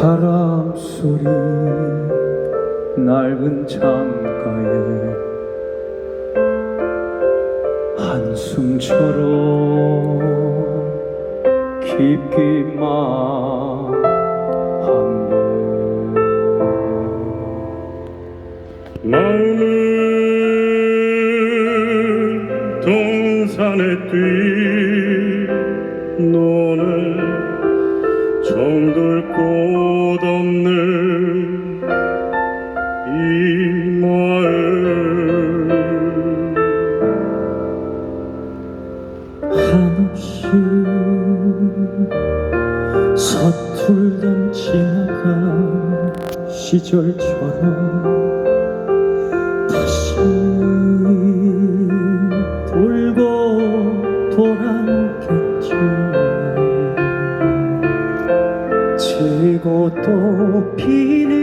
바람 소리 낡은 창가에 한숨처럼 깊기만 한데 마음은 동산에 뛰노는 정들 꽃 없는 이 마을. 한없이 서툴던 지나간 시절처럼 다시 돌고 돌아 또 피는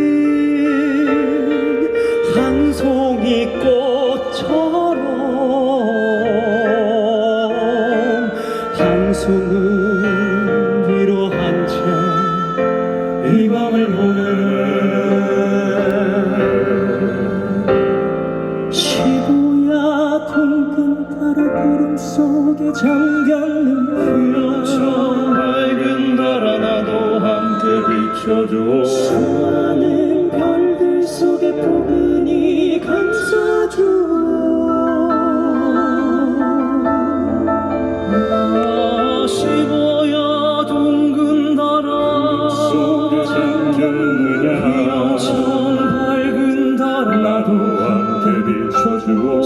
한 송이 꽃처럼 한숨을 위로한 채 이 밤을 보내는 시부야 둥근 달아 구름 속에 잠겼는 비춰줘. 수많은 별들 속에 포근히 감싸줘 시보야 둥근 달아. 속에 잠겼느냐 참 밝은 달아 나도 함께 비춰주오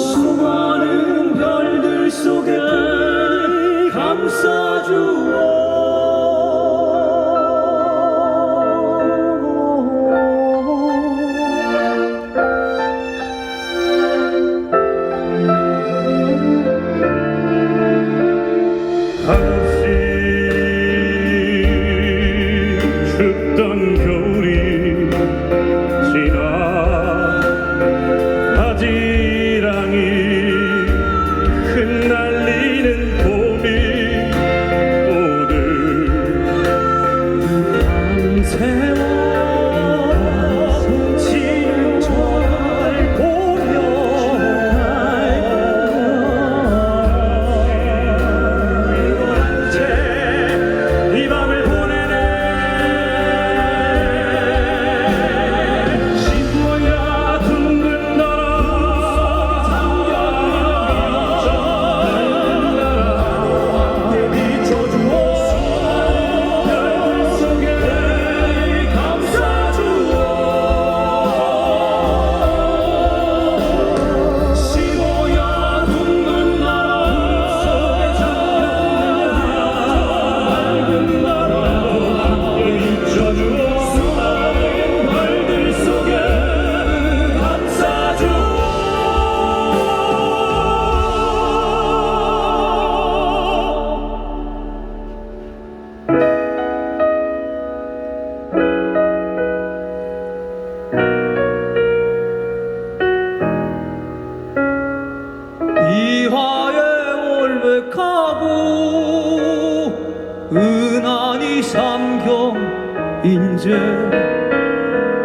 인제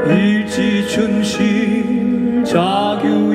일지춘신 자규야량만은